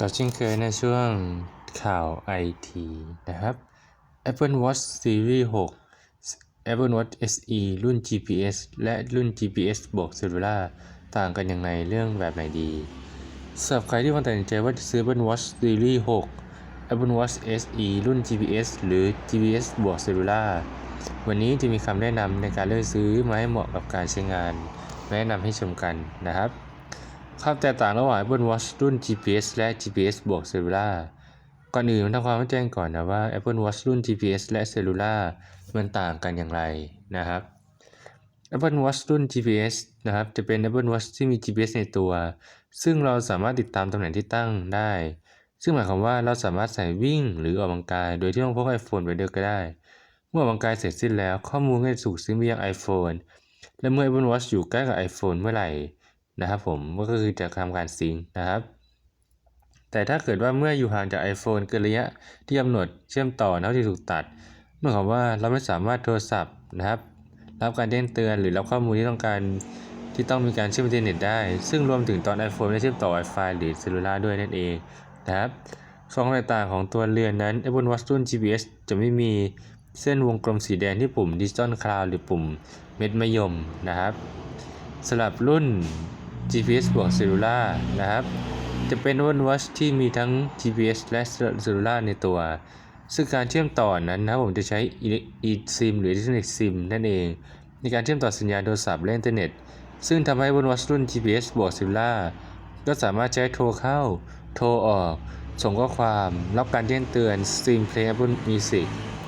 ก็เช่นเคยในช่วงข่าวไอทีนะครับ Apple Watch Series 6 Apple Watch SE รุ่น GPS และรุ่น GPS บวก Cellular ต่างกันอย่างไรเรื่องแบบไหนดีสำหรับใครที่กำลังตัดสินใจว่าจะซื้อ Apple Watch Series 6 Apple Watch SE รุ่น GPS หรือ GPS บวก Cellular วันนี้จะมีคำแนะนำในการเลือกซื้อมาให้เหมาะกับการใช้งาน แนะนำให้ชมกันนะครับ ความแตกต่างระหว่าง Apple Watch รุ่น GPS และ GPS บวก Cellular ก่อนอื่นมทำความเข้าใจก่อนนะว่า Apple Watch รุ่น GPS และ Cellular มันต่างกันอย่างไรนะครับ Apple Watch รุ่น GPS นะครับจะเป็น Apple Watch ที่มี GPS ในตัว ซึ่งเราสามารถติดตามตำแหน่งที่ตั้งได้ ซึ่งหมายความว่าเราสามารถใส่วิ่งหรือออกกำลังกาย โดยที่ต้องพก iPhone ไปด้วยก็ได้ เมื่อออกกำลังกายเสร็จสิ้นแล้ว ข้อมูลก็จะถูกซิงค์ไปยัง iPhone และเมื่อ Apple Watch อยู่ใกล้กับ iPhone เมื่อไหร่ นะครับผมก็คือจะทำการซิงค์นะครับ แต่ถ้าเกิดว่าเมื่ออยู่ห่างจาก iPhone เกินระยะที่กำหนดเชื่อมต่อนะที่ถูกตัดเมื่อความว่าเราไม่สามารถโทรศัพท์นะครับ รับการแจ้งเตือนหรือรับข้อมูลที่ต้องการที่ต้องมีการเชื่อมอินเทอร์เน็ตได้ ซึ่งรวมถึงตอน iPhone ได้เชื่อมต่อ Wi-Fi หรือ Cellular ด้วยนั่นเองนะครับสองตกต่างของตัวเรือนนั้น Apple Watch รุ่น GPS จะไม่มีเส้นวงกลมสีแดงที่ปุ่ม Digital Cloud หรือปุ่มเม็ดมะยมนะครับสำหรับรุ่น GPS บวก Cellular นะครับ จะเป็น Apple Watch ที่มีทั้ง GPS และ Cellular ในตัว ซึ่งการเชื่อมต่อนั้นนะผมจะใช้ eSIM หรือ Electronic SIM นั่นเอง ในการเชื่อมต่อสัญญาณโทรศัพท์และอินเทอร์เน็ต ซึ่งทำให้ Apple Watch รุ่น GPS บวก Cellular ก็สามารถใช้โทรเข้า โทรออก ส่งข้อความ รับการแจ้งเตือนสตรีมเพลง Apple Music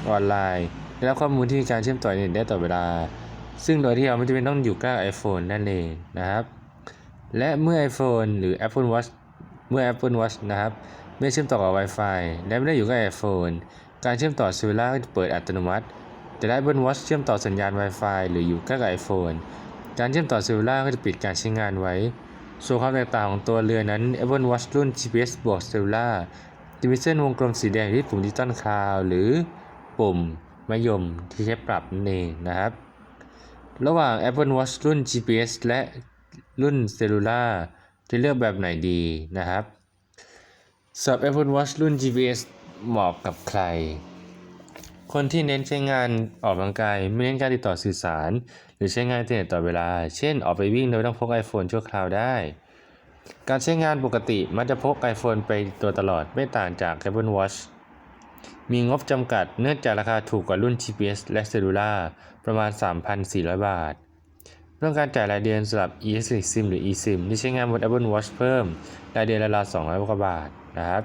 ออนไลน์และรับข้อมูลที่มีการเชื่อมต่ออินเทอร์เน็ตได้ตลอดเวลา ซึ่งโดยที่เราไม่จำเป็นต้องอยู่ใกล้ iPhone นั่นเองนะครับ และเมื่อ iPhone หรือ Apple Watch เมื่อ Apple Watch นะครับไม่เชื่อมต่อกับ Wi-Fi และไม่ได้อยู่กล้ iPhone การเชื่อมต่อ Cellular ก็จะเปิดอัตโนมัติ แต่ได้ Apple Watch เชื่อมต่อสัญญาณ Wi-Fi หรืออยู่ใกล้กับ iPhone การเชื่อมต่อ Cellular ก็จะปิดการใช้งานไว้ ส่วนความแตกต่างของตัวเรือนั้น Apple Watch รุ่น GPS บวก Cellular จะมีเส้นวงกลมสีแดงที่ปุ่ม Digital Cloud หรือปุ่มมะยมที่ใช้ปรับนั่นเองนะครับ ระหว่าง Apple Watch รุ่น GPS และ รุ่น Cellular จะเลือกแบบไหนดีนะครับสำหรับ Apple Watch รุ่น GPS เหมาะกับใคร คนที่เน้นใช้งานออกกำลังกายไม่เน้นการติดต่อสื่อสาร หรือใช้งานอินเทอร์เน็ตต่อเวลา เช่นออกไปวิ่งโดยต้องพก iPhone ชั่วคราวได้ การใช้งานปกติมักจะพก iPhone ไปตัวตลอดไม่ต่างจาก Apple Watch มีงบจำกัดเนื่องจากราคาถูกกว่ารุ่น GPS และ Cellular ประมาณ 3,400 บาท ต้องการจ่ายรายเดือนสำหรับ eSIM SIM หรือ eSIM ที่ใช้งานบน Apple Watch เพิ่ม รายเดือนละราว200กว่าบาทนะครับ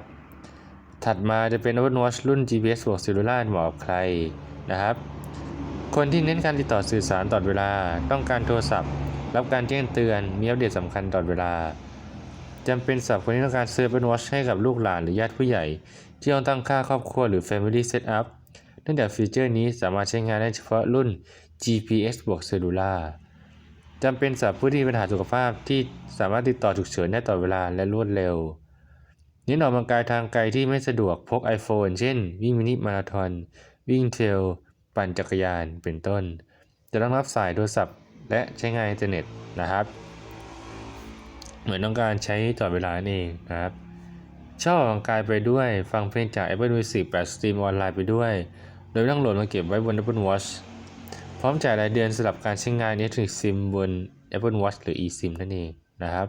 ถัดมาจะเป็น Apple Watch รุ่น GPS บวก Cellular เหมาะกับใครนะครับ คนที่เน้นการติดต่อสื่อสารตลอดเวลา ต้องการโทรศัพท์ รับการแจ้งเตือน มีอัปเดตสำคัญตลอดเวลาจำเป็นสำหรับคนที่ต้องการซื้อ Apple Watch ให้กับลูกหลานหรือญาติผู้ใหญ่ ที่ต้องตั้งค่าครอบครัวหรือ Family Setup เนื่องจากฟีเจอร์นี้สามารถใช้งานได้เฉพาะรุ่น GPS บวก Cellular จำเป็นสำหรับผู้ที่มีปัญหาสุขภาพที่สามารถติดต่อฉุกเฉินได้ตลอดเวลาและรวดเร็วเน้นออกกำลังกายทางไกลที่ไม่สะดวกพก iPhone เช่น วิ่งมินิมาราธอนวิ่งเทรลปั่นจักรยานเป็นต้น จะต้องรับสายโทรศัพท์ และใช้งานอินเทอร์เน็ตนะครับ เหมือนต้องการใช้ตลอดเวลานั่นเองนะครับชอบออกกำลังกายไปด้วยฟังเพลงจาก Apple Music แบบสตรีมออนไลน์ไปด้วย โดยไม่ต้องโหลดมาเก็บไว้บน Apple Watch พร้อมจ่ายรายเดือนสำหรับการใช้งาน Electronic SIM บน Apple Watch หรือ eSIM นั่นเองนะครับ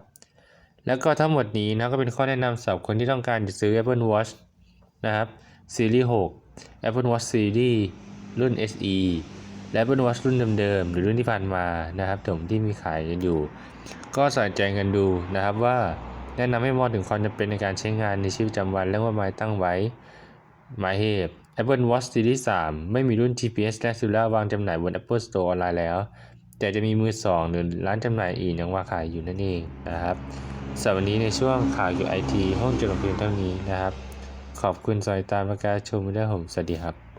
แล้วก็ทั้งหมดนี้นะก็เป็นข้อแนะนำสำหรับคนที่ต้องการจะซื้อ Apple Watch นะครับ Series 6 Apple Watch Series รุ่น SE และ Apple Watch รุ่นเดิมๆ หรือรุ่นที่ผ่านมานะครับผมที่มีขายกันอยู่ ก็ใส่ใจกันดูนะครับว่าแนะนำให้มองถึงความจำเป็นในการใช้งานในชีวิตประจำวันและว่าหมายตั้งไว้ หมายเหตุ Apple Watch Series 3 ไม่มีรุ่น GPS และ Cellular วางจำหน่ายบน Apple Store ออนไลน์แล้ว แต่จะมีมือสองหรือร้านจำหน่ายอีกยังวางขายอยู่นั่นเองนะครับสำหรับวันนี้ในช่วงข่าวอยู่ไอทีห้องจดลงเพียงเท่านี้นะครับ ขอบคุณสายตามประกาศชมด้วยผมสวัสดีครับ